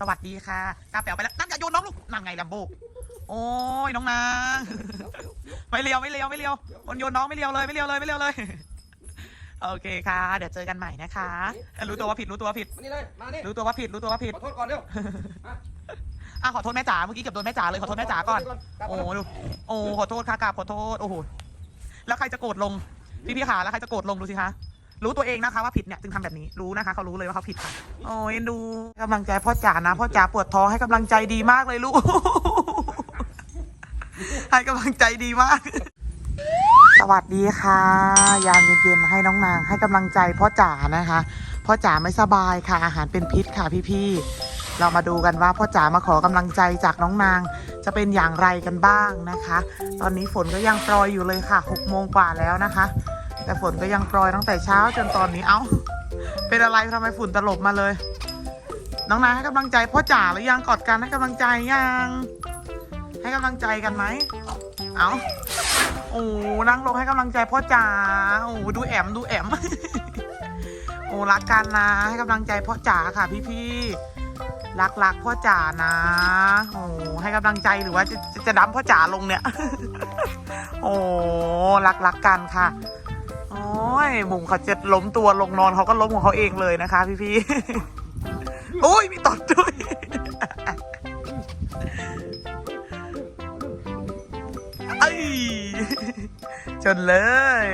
สวัสดีค่ะกาแป๋วไปแล้วนั่นอย่าโยนน้องลูกนั่นไงลัมโบโอ้ยน้องนางไม่เลียวไม่เลียวไม่เลียวคนโยนน้องไม่เลียวเลยไม่เลียวเลยไม่เลียวเลย โอเคค่ะ เดี๋ยวเจอกันใหม่นะคะเอ้ยรู้ตัวว่าผิดรู้ตัวว่าผิดมานี่เลยมานี่รู้ตัวว่าผิดรู้ตัวว่าผิดขอโทษก่อนเร็วอะขอโทษแม่จ๋าเมื่อกี้เกือบโดนแม่จ๋าเลยขอโทษแม่จ๋าก่อนโอ้ดูโอ้ขอโทษค่ะกราบขอโทษโอ้โหแล้วใครจะโกรธลงพี่พี่ขาแล้วใครจะโกรธลงดูสิคะ รู้ตัวเองนะคะว่าผิดเนี่ยจึงทำแบบนี้รู้นะคะเขารู้เลยว่าเขาผิดค่ะโอ้ยดูกำลังใจพ่อจ๋านะพ่อจ๋าปวดท้องให้กำลังใจดีมากเลยลูกให้กำลังใจดีมาก สวัสดีค่ะ ยามเย็นๆให้น้องนาง ให้กำลังใจพ่อจ๋านะคะพ่อจ๋าไม่สบายค่ะอาหารเป็นพิษค่ะพี่ๆเรามาดูกันว่าพ่อจ๋ามาขอกำลังใจจากน้องนางจะเป็นอย่างไรกันบ้างนะคะ ตอนนี้ฝนก็ยังโปรยอยู่เลยค่ะ6โมงกว่าแล้วนะคะ แต่ฝนก็ยังโปรยตั้งแต่เช้าจนตอนนี้เอ้า เป็นอะไรทำไมฝุ่นตลบมาเลย น้องนายให้กำลังใจพ่อจ๋าหรือยังกอดกันให้กำลังใจยัง ให้กำลังใจกันไหมเอาโอ้นั่งลงให้กำลังใจพ่อจ๋าโอ้ดูแอมดูแอมโอ้รักกันนะ ให้กำลังใจพ่อจ๋าค่ะพี่ๆรักรักพ่อจ๋านะโอ้ให้กำลังใจหรือว่าจะจะจะดั้มพ่อจ๋าลงเนี่ย โอ้รักรักกันค่ะ ยบุ๋มเขาจะล้มตัวลงนอนเขาก็ล้มของเขาเองเลยนะคะ พี่พี่ๆโอ้ยมีตดด้วยไอ้จนเลย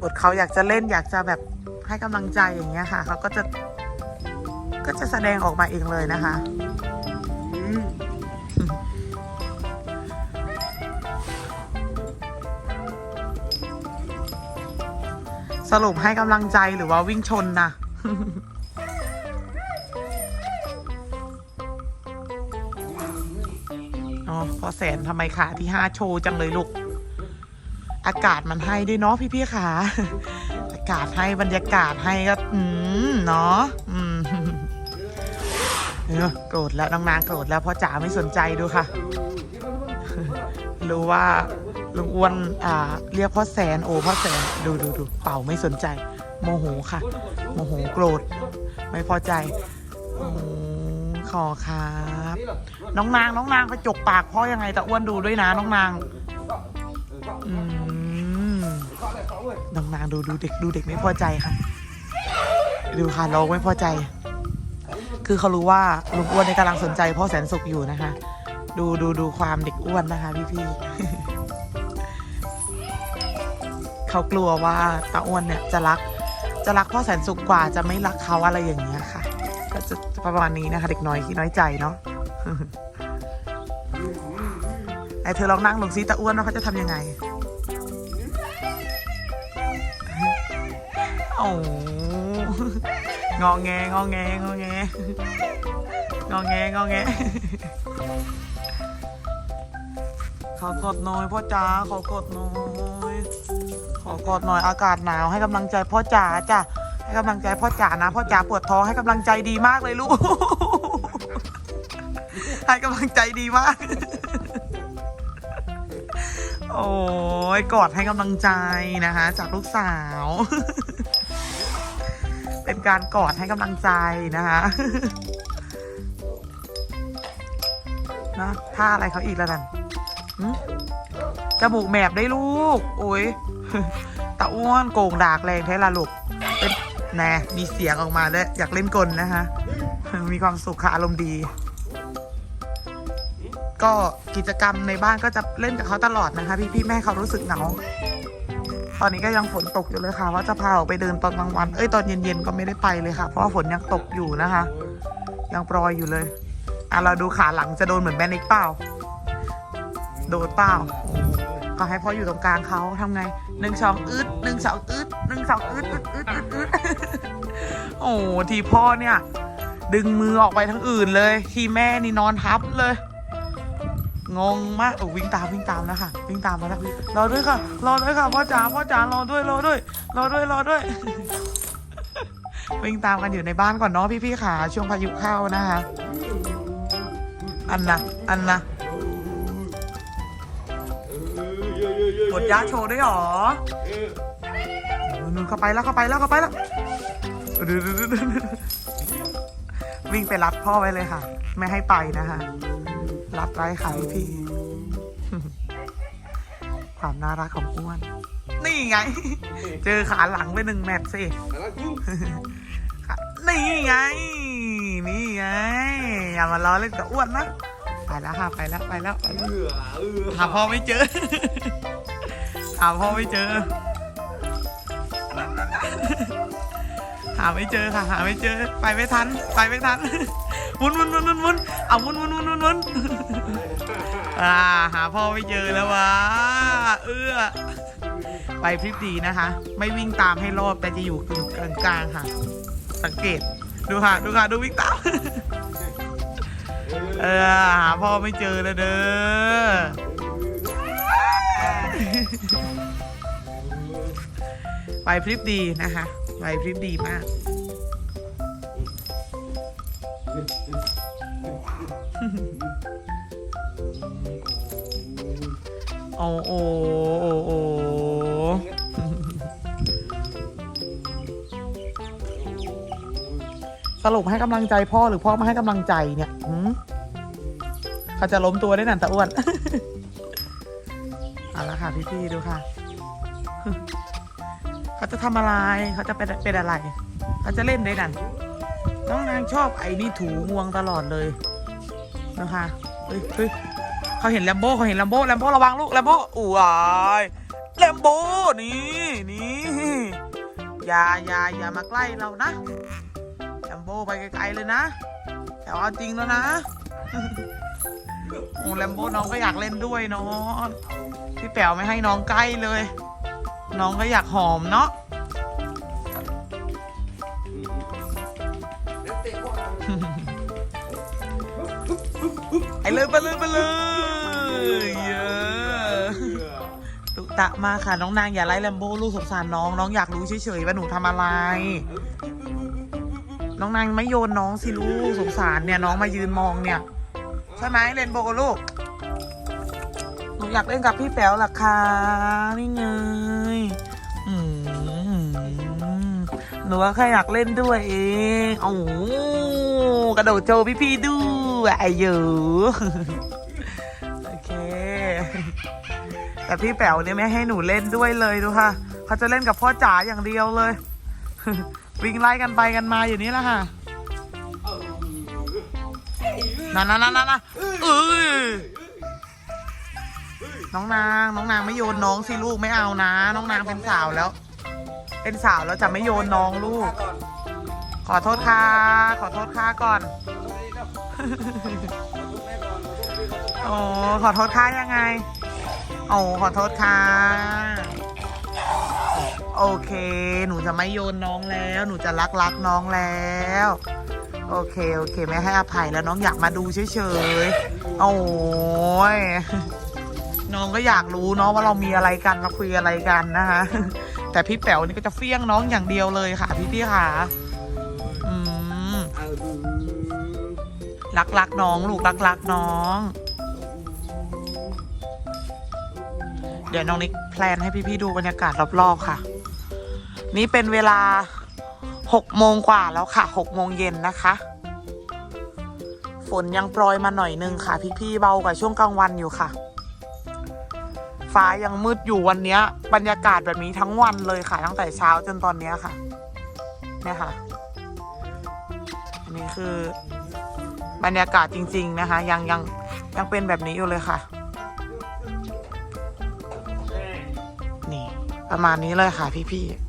บทเขาอยากจะเล่นอยากจะแบบให้กำลังใจอย่างเงี้ยค่ะ เขาก็จะก็จะแสดงออกมาเองเลยนะคะ สรุปให้กำลังใจหรือว่าวิ่งชนนะอ๋อพอแสนทำไมขาที่ห้าโชว์จังเลยลูก อากาศมันให้ด้วยเนาะพี่ๆขา อากาศให้บรรยากาศให้ก็ อืม เนาะอืมโกรธแล้วน้องนางโกรธแล้วพ่อจ๋าไม่สนใจดูค่ะ รู้ว่า ลุงอ้วนอ่าเรียกพ่อแสนโอ้พ่อแสนดูดูดูเป่าไม่สนใจ โมโหค่ะ โมโหโกรธ ไม่พอใจโอ้ขอครับ น้องนางน้องนางไปจกปากพ่อยังไงแต่อ้วนดูด้วยนะน้องนางอืมน้องนางดูดูเด็กดูเด็กไม่พอใจค่ะ ดูค่ะร้องไม่พอใจ คือเขารู้ว่าลุงอ้วนในกำลังสนใจพ่อแสนสุขอยู่นะคะ ดูดูดูความเด็กอ้วนนะคะพี่พี่ เขากลัวว่าตาอ้วนเนี่ยจะรักจะรักพ่อแสนสุขกว่าจะไม่รักเขาอะไรอย่างเงี้ยค่ะ ก็จะประมาณนี้นะคะ เด็กน้อยที่น้อยใจเนาะไอเธอลองนั่งลงซิตาอ้วนว่าเขาจะทำยังไงโอ้งอแงงอแงงอแงงอแงงอแงขอกดน่อยพ่อจ๋าขอกดน่อย ขอกอดหน่อยอากาศหนาวให้กำลังใจพ่อจ๋าจ้ะให้กำลังใจพ่อจ๋านะพ่อจ๋าปวดท้องให้กำลังใจดีมากเลยลูก ให้กำลังใจดีมาก โอ้ยกอดให้กำลังใจนะคะ จากลูกสาว เป็นการกอดให้กำลังใจนะคะนะท่าอะไรเขาอีกแล้วนั่นจมูกแมบได้ลูก โอ้ย ตาอ้วนโกงดากแรงแท้ละลูกเป็นแน่มีเสียงออกมาด้วยอยากเล่นกลนะคะ มีความสุขค่ะอารมณ์ดี ก็กิจกรรมในบ้านก็จะเล่นกับเขาตลอดนะคะพี่พี่ๆแม่เขารู้สึกเหงาตอนนี้ก็ยังฝนตกอยู่เลยค่ะ ว่าจะพาออกไปเดินตอนกลางวัน เอ้ยตอนเย็นๆก็ไม่ได้ไปเลยค่ะ เพราะว่าฝนยังตกอยู่นะคะ ยังโปรยอยู่เลยอะเราดูขาหลังจะโดนเหมือนแม่นิกเปล่า โดนเปล่า ก็ให้พ่ออยู่ตรงกลางเขาทำไงหนึ่งสองอึดหนึ่งสองอึดหนึ่งสองอึดอึดอึดอึดอึดโอ้ทีพ่อเนี่ย ดึงมือออกไปทั้งอื่นเลย ทีแม่นี่นอนทับเลย งงมากโอ้วิ่งตามวิ่งตามนะค่ะวิ่งตามมาแล้วรอด้วยค่ะ รอด้วยค่ะพ่อจ๋าพ่อจ๋ารอด้วยรอด้วยรอด้วยรอด้วย วิ่งตามกันอยู่ในบ้านก่อนเนาะพี่ๆค่ะช่วงพายุเข้านะคะอันนะอันนะ กดยาโชว์ด้วยหรอนู่นเข้าไปแล้วเข้าไปแล้วเข้าไปแล้ววิ่งไปรัดพ่อไว้เลยค่ะ ไม่ให้ไปนะคะรัดไว้ค่ะพี่พี่ ความน่ารักของอ้วน นี่ไง เจอขาหลังไปหนึ่งแมตช์สินี่ไง นี่ไง อย่ามาล้อเล่นกับอ้วนนะ ไปแล้วค่ะ ไปแล้ว ไปแล้วไปแล้วหาพ่อไม่เจอ หาพ่อไม่เจอ หาไม่เจอค่ะ หาไม่เจอ ไปไม่ทัน ไปไม่ทันหมุนหมุนหมุนหมุนหมุนเอาหมุนหมุนหมุนหมุนหมุนอ่า หาพ่อไม่เจอแล้ววะ เอื้อ ไปพริบดีนะคะ ไม่วิ่งตามให้รอบแต่จะอยู่กลางกลางๆค่ะ สังเกต ดูค่ะ ดูค่ะ ดูวิ่งตาม เออ หาพ่อไม่เจอแล้วเด้อ ไปพริบดีนะคะไปพริบดีมาก โอ้โอ้โอ้โอ้สรุปให้กำลังใจพ่อหรือพ่อมาให้กำลังใจเนี่ยเขาจะล้มตัวได้นันตะอ้วน ค่ะพี่ๆดูค่ะ เขาจะทำอะไร เขาจะเป็นเป็นอะไร เขาจะเล่นได้นั่นน้องนางชอบไอ้นี่ถูงวงตลอดเลยนะคะเฮ้ยเฮ้ยเขาเห็นแลมโบ้เขาเห็นแลมโบ้แลมโบ้ระวังลูกแลมโบ้อู้ยแลมโบ้นี่นี่อย่าอย่าอย่ามาใกล้เรานะแลมโบ้ไปไกลๆเลยนะแต่ว่าจริงแล้วนะ โอ้แลมโบ้น้องก็อยากเล่นด้วยเนาะพี่แป๋วไม่ให้น้องใกล้เลย น้องก็อยากหอมเนาะไอเลยไปเลยไปเลยเยอะตุตะมาค่ะน้องนางอย่าไล่แลมโบ้ลูกสงสารน้องน้องอยากรู้เฉยๆว่าหนูทำอะไร น้องนางไม่โยนน้องสิลูกสงสารเนี่ยน้องมายืนมองเนี่ย ใช่ไหมเรนโบว์ลูก หนูอยากเล่นกับพี่แป๋วล่ะคะนี่ไงอืมหนูก็แค่อยากเล่นด้วยเองโอ้กระโดดโชว์พี่ๆด้วยไอ้เยอะโอเค แต่พี่แป๋วเนี่ยไม่ให้หนูเล่นด้วยเลยดูค่ะ เขาจะเล่นกับพ่อจ๋าอย่างเดียวเลย วิ่งไล่กันไปกันมาอยู่นี่แหละค่ะ นั่นนั่นนั่นนั่นเอ้ยน้องนางน้องนางไม่โยนน้องสิลูกไม่เอานะ น้องนางเป็นสาวแล้ว เป็นสาวแล้วจะไม่โยนน้องลูก ขอโทษค่ะขอโทษค่ะก่อนโอ้ขอโทษค่ะยังไงโอ้ขอโทษค่ะโอเค หนูจะไม่โยนน้องแล้ว หนูจะรักรักน้องแล้ว โอเค โอเคไม่ให้อภัยแล้วน้องอยากมาดูเฉยๆ โอ้ย น้องก็อยากรู้เนาะว่าเรามีอะไรกันเราคุยอะไรกันนะคะ แต่พี่แป๋วนี่ก็จะเฟี้ยงน้องอย่างเดียวเลยค่ะ พี่พี่ค่ะ อืมรักรักน้องลูกรักรักน้อง เดี๋ยวน้องนิกแพลนให้พี่ๆดูบรรยากาศรอบๆค่ะ นี่เป็นเวลา หกโมงกว่าแล้วค่ะหกโมงเย็นนะคะ ฝนยังโปรยมาหน่อยนึงค่ะ พี่ๆเบากว่าช่วงกลางวันอยู่ค่ะ ฟ้ายังมืดอยู่วันนี้บรรยากาศแบบนี้ทั้งวันเลยค่ะ ตั้งแต่เช้าจนตอนนี้ค่ะเนี่ยค่ะอันนี้คือบรรยากาศจริง ๆนะคะ ยังยังยังเป็นแบบนี้อยู่เลยค่ะ นี่ ประมาณนี้เลยค่ะพี่ๆ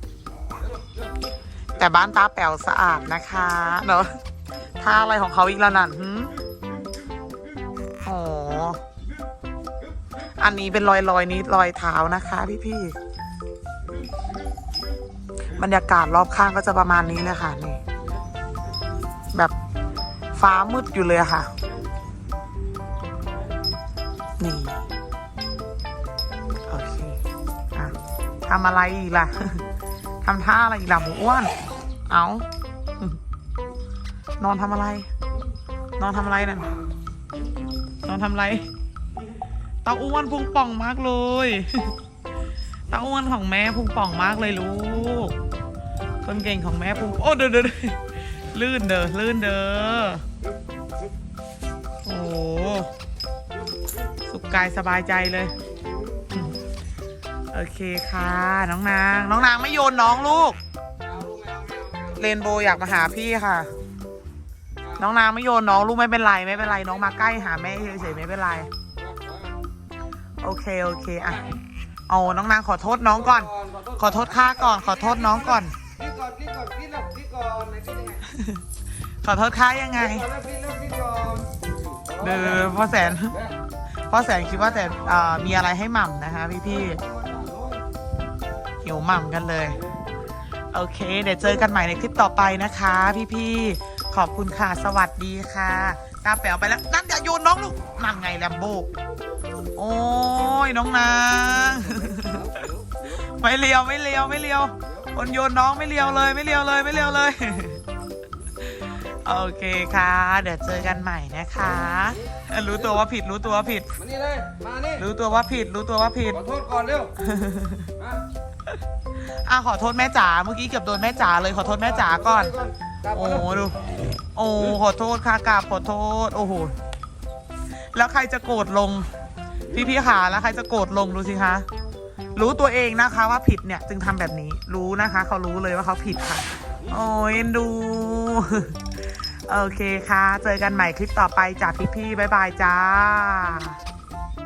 แต่บ้านตาแป๋วสะอาดนะคะเนอะท่าอะไรของเขาอีกแล้วนั่นหืมอ๋ออันนี้เป็นรอยรอยนี้รอยเท้านะคะ พี่พี่ๆบรรยากาศรอบข้างก็จะประมาณนี้เลยค่ะนี่ แบบฟ้ามืดอยู่เลยค่ะ นี่โอเคอะทำอะไรอีกล่ะทำท่าอะไรอีกล่ะหมูอ้วน เอา นอนทำอะไร นอนทำอะไรนั่นนอนทำอะไรตาอ้วนพุงป่องมากเลยตาอ้วนของแม่พุงป่องมากเลยลูก คนเก่งของแม่พุง โอ้เดี๋ยวเดี๋ยวเดี๋ยวลื่นเด้อ ลื่นเด้อ โอ้ สุขกายสบายใจเลย โอเคค่ะ น้องนาง น้องนางไม่โยนน้องลูก เรนโบว์อยากมาหาพี่ค่ะ น้องนางไม่โยนน้องลูกไม่เป็นไรไม่เป็นไร น้องมาใกล้หาแม่เฉยๆไม่เป็นไรโอเคโอเคอะเอาน้องนางขอโทษน้องก่อน ขอโทษข้าก่อน ขอโทษน้องก่อน พี่ก่อนพี่ก่อนพี่หลับพี่ก่อนไหนพี่ยังไงขอโทษข้ายังไงก่อนแล้วพี่แล้วพี่ก่อนเดือพ่อแสนพ่อแสนคิดว่าแต่เอ่อมีอะไรให้หม่ำนะคะพี่พี่ๆหิวหม่ำกันเลย โอเค เดี๋ยวเจอกันใหม่ในคลิปต่อไปนะคะพี่พี่ๆ ขอบคุณค่ะ สวัสดีค่ะ ตาแป๋วไปแล้ว นั่นอย่าโยนน้องลูก นั่นไงแลมโบ โอ้ยน้องนางไม่เลียวไม่เลียวไม่เลียวคนโยนน้องไม่เลียวเลยไม่เลียวเลยไม่เลียวเลย โอเคค่ะ เดี๋ยวเจอกันใหม่นะคะ รู้ตัวว่าผิดรู้ตัวว่าผิด มานี่เลย มานี่ รู้ตัวว่าผิดรู้ตัวว่าผิด ขอโทษก่อนเร็วมา อะขอโทษแม่จ๋าเมื่อกี้เกือบโดนแม่จ๋าเลยขอโทษแม่จ๋าก่อน โอ้ดู โอ้ขอโทษค่ะกราบขอโทษ โอ้โหแล้วใครจะโกรธลง พี่พี่ขาแล้วใครจะโกรธลงดูสิคะรู้ตัวเองนะคะว่าผิดเนี่ยจึงทำแบบนี้รู้นะคะ เขารู้เลยว่าเขาผิดค่ะ โอ้ยดู โอเคค่ะ เจอกันใหม่คลิปต่อไปจากพี่พี่บายบายจ้า